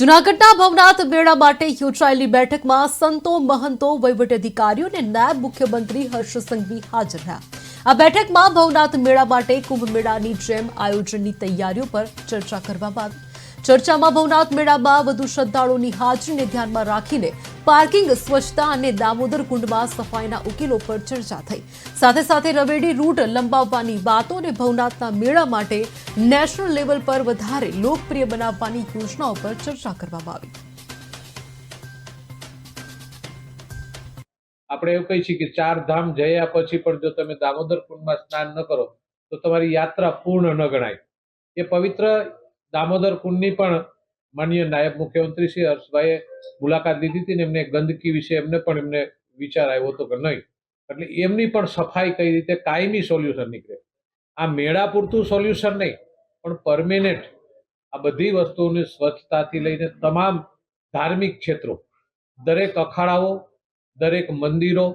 જૂનાગઢના ભવનાથ મેળા માટે યોજાયેલી બેઠકમાં સંતો, મહંતો વહીવટી અધિકારીઓ અને નાયબ મુખ્યમંત્રી હર્ષ સંઘવી હાજર રહ્યા. આ બેઠકમાં ભવનાથ મેળા માટે કુંભ મેળાની જેમ આયોજનની તૈયારીઓ પર ચર્ચા કરવામાં આવી. ચર્ચામાં ભવનાથ મેળામાં વધુ શ્રદ્ધાળુઓની હાજરીને ધ્યાનમાં રાખીને પાર્કિંગ સ્વચ્છતા અને દામોદર કુંડમાં સફાઈના ઉકેલો પર ચર્ચા થઈ. સાથે સાથે રવેડી રૂટ લંબાવવાની વાતો અને ભવનાથના મેળા માટે નેશનલ લેવલ પર વધારે લોકપ્રિય બનાવવાની યોજનાઓ પર ચર્ચા કરવામાં આવી. આપણે એવું કહી છીએ કે ચાર ધામ જયા પછી પણ જો તમે દામોદર કુંડમાં સ્નાન ન કરો, તો તમારી યાત્રા પૂર્ણ ન ગણાય. એ પવિત્ર દામોદર કુંડની પણ માનનીય નાયબ મુખ્યમંત્રી શ્રી હર્ષભાઈએ મુલાકાત લીધી હતી ને એમને ગંદકી વિશે એમને પણ એમને વિચાર આવ્યો હતો કે નહીં. એટલે એમની પણ સફાઈ કઈ રીતે, કાયમી સોલ્યુશન નીકળે. આ મેળા પૂરતું સોલ્યુશન નહીં, પણ પરમેનન્ટ આ બધી વસ્તુઓની સ્વચ્છતાથી લઈને તમામ ધાર્મિક ક્ષેત્રો, દરેક અખાડાઓ, દરેક મંદિરો